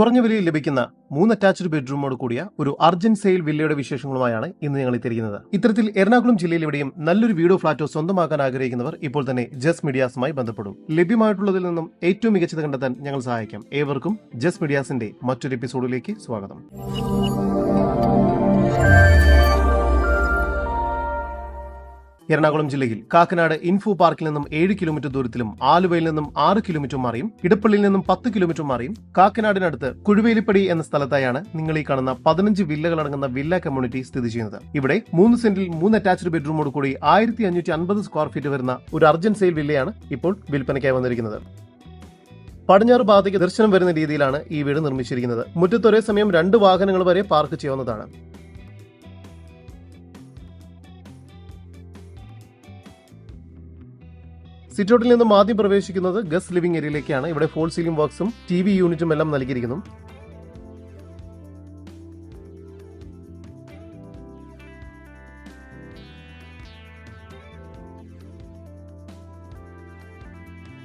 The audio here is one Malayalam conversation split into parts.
കുറഞ്ഞ വിലയിൽ ലഭിക്കുന്ന മൂന്ന് അറ്റാച്ച്ഡ് ബെഡ്റൂമോട് കൂടിയ ഒരു അർജന്റ് സെയിൽ വില്ലയുടെ വിശേഷങ്ങളുമായാണ് ഇന്ന് ഞങ്ങൾ എത്തിയിരിക്കുന്നത് ഇത്തരത്തിൽ എറണാകുളം ജില്ലയിൽ എവിടെയും നല്ലൊരു വീടോ ഫ്ളാറ്റോ സ്വന്തമാക്കാൻ ആഗ്രഹിക്കുന്നവർ ഇപ്പോൾ തന്നെ ജസ് മീഡിയാസുമായി ബന്ധപ്പെടും. ലഭ്യമായിട്ടുള്ളതിൽ നിന്നും ഏറ്റവും മികച്ചത് കണ്ടെത്താൻ ഞങ്ങൾ സഹായിക്കാം. ഏവർക്കും ജസ് മീഡിയാസിന്റെ മറ്റൊരു എപ്പിസോഡിലേക്ക് സ്വാഗതം. എറണാകുളം ജില്ലയിൽ കാക്കനാട് ഇൻഫോ പാർക്കിൽ നിന്നും ഏഴ് കിലോമീറ്റർ ദൂരത്തിലും ആലുവയിൽ നിന്നും ആറ് കിലോമീറ്റർ മാറിയും ഇടപ്പള്ളിയിൽ നിന്നും പത്ത് കിലോമീറ്റർ മാറിയും കാക്കനാടിനടുത്ത് കുഴുവേലിപ്പടി എന്ന സ്ഥലത്തായാണ് നിങ്ങൾ ഈ കാണുന്ന പതിനഞ്ച് വില്ലകൾ അടങ്ങുന്ന വില്ല കമ്മ്യൂണിറ്റി സ്ഥിതി ചെയ്യുന്നത്. ഇവിടെ മൂന്ന് സെന്റിൽ മൂന്ന് അറ്റാച്ച്ഡ് ബെഡ്റൂമോട് കൂടി ആയിരത്തി അഞ്ഞൂറ്റി അൻപത് സ്ക്വയർ ഫീറ്റ് വരുന്ന ഒരു അർജന്റ് സെയിൽ വില്ലയാണ് ഇപ്പോൾ വിൽപ്പനയ്ക്കായി വന്നിരിക്കുന്നത്. പടിഞ്ഞാറ് ഭാഗത്തേക്ക് ദർശനം വരുന്ന രീതിയിലാണ് ഈ വീട് നിർമ്മിച്ചിരിക്കുന്നത്. മുറ്റത്ത് ഒരേ സമയം രണ്ട് വാഹനങ്ങൾ വരെ പാർക്ക് ചെയ്യാവുന്നതാണ്. സിറ്റൗട്ടിൽ നിന്നും ആദ്യം പ്രവേശിക്കുന്നത് ഗസ് ലിവിംഗ് ഏരിയയിലേക്കാണ്. ഇവിടെ ഫോൾ സീലിംഗ് വർക്ക്സും ടി വി യൂണിറ്റും എല്ലാം നൽകിയിരിക്കുന്നു.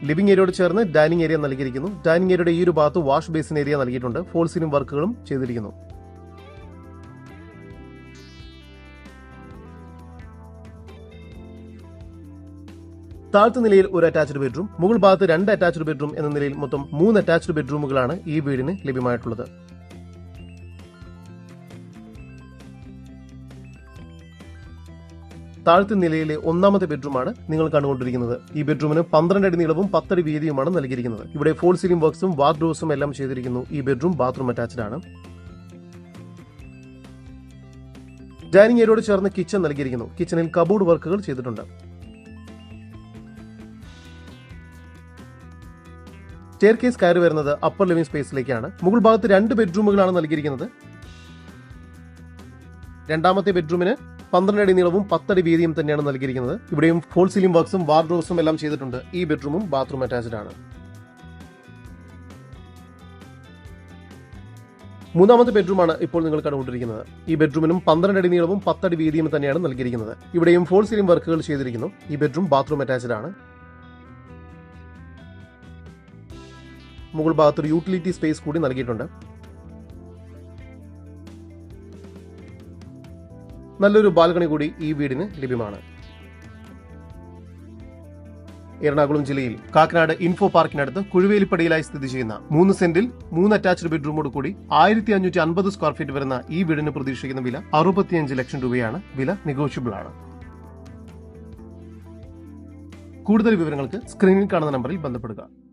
ലിവിംഗ് ഏരിയയോട് ചേർന്ന് ഡൈനിങ് ഏരിയ നൽകിയിരിക്കുന്നു. ഡൈനിങ് ഏരിയയുടെ ഈ ഒരു ഭാഗത്ത് വാഷ് ബേസിൻ ഏരിയ നൽകിയിട്ടുണ്ട്. ഫോൾ സീലിംഗ് വർക്കുകളും ചെയ്തിരിക്കുന്നു. താഴത്തെ നിലയിൽ ഒരു അറ്റാച്ച്ഡ് ബെഡ്റൂം മുകൾ ഭാഗത്ത് രണ്ട് അറ്റാച്ച്ഡ് ബെഡ്റൂം എന്ന നിലയിൽ മൊത്തം മൂന്ന് അറ്റാച്ച്ഡ് ബെഡ്റൂമുകളാണ് ഈ വീടിന് ലഭ്യമായിട്ടുള്ളത്. താഴത്തെ നിലയിലെ ഒന്നാമത്തെ ബെഡ്റൂമാണ് നിങ്ങൾ കണ്ടുകൊണ്ടിരിക്കുന്നത്. ഈ ബെഡ്റൂമിന് പന്ത്രണ്ട് അടി നീളവും പത്തടി വീതിയുമാണ് നൽകിയിരിക്കുന്നത്. ഇവിടെ ഫോൾ സീലിംഗ് വർക്ക്സും വാർഡ്രോസും എല്ലാം ചെയ്തിരിക്കുന്നു. ഈ ബെഡ്റൂം ബാത്റൂം അറ്റാച്ച്ഡ് ആണ്. ഡൈനിങ് ഏരിയയോട് ചേർന്ന് കിച്ചൺ നൽകിയിരിക്കുന്നു. കിച്ചണിൽ കബോർഡ് വർക്കുകൾ ചെയ്തിട്ടുണ്ട്. സ്റ്റെയർ കേസ് കയറി വരുന്നത് അപ്പർ ലിവിംഗ് സ്പേസിലേക്കാണ് മുകൾ ഭാഗത്ത് രണ്ട് ബെഡ്റൂമുകളാണ് നൽകിയിരിക്കുന്നത്. രണ്ടാമത്തെ ബെഡ്റൂമിന് പന്ത്രണ്ട് അടി നീളവും പത്തടി വീതിയും തന്നെയാണ് നൽകിയിരിക്കുന്നത്. ഇവിടെയും ഫോൾ സീലിംഗ് വർക്ക്സും വാർഡ്രോസും എല്ലാം ചെയ്തിട്ടുണ്ട്. ഈ ബെഡ്റൂമും ബാത്റൂം അറ്റാച്ച്ഡ് ആണ്. മൂന്നാമത്തെ ബെഡ്റൂമാണ് ഇപ്പോൾ നിങ്ങൾ കണ്ടുകൊണ്ടിരിക്കുന്നത്. ഈ ബെഡ്റൂമിനും പന്ത്രണ്ട് അടി നീളവും പത്തടി വീതിയും തന്നെയാണ് നൽകിയിരിക്കുന്നത്. ഇവിടെയും ഫോൾ സീലിംഗ് വർക്കുകൾ ചെയ്തിരിക്കുന്നു. ഈ ബെഡ്റൂം ബാത്റൂം അറ്റാച്ച്ഡ് ആണ്. മുകൾ ഭാഗത്ത് ഒരു യൂട്ടിലിറ്റി സ്പേസ് കൂടി നൽകിയിട്ടുണ്ട്. നല്ലൊരു ബാൽക്കണി കൂടി ഈ വീടിന് ലഭ്യമാണ്. എറണാകുളം ജില്ലയിൽ കാക്കനാട് ഇൻഫോ പാർക്കിനടുത്ത് കുഴുവേലിപ്പടിയിലായി സ്ഥിതി ചെയ്യുന്ന മൂന്ന് സെന്റിൽ മൂന്ന് അറ്റാച്ച്ഡ് ബെഡ്റൂമോട് കൂടി ആയിരത്തി അഞ്ഞൂറ്റി അൻപത് സ്ക്വയർ ഫീറ്റ് വരുന്ന ഈ വീടിന് പ്രതീക്ഷിക്കുന്ന വില അറുപത്തിയഞ്ച് ലക്ഷം രൂപയാണ്. വില നെഗോഷ്യബിൾ ആണ്. കൂടുതൽ വിവരങ്ങൾക്ക് സ്ക്രീനിൽ കാണുന്ന നമ്പറിൽ ബന്ധപ്പെടുക.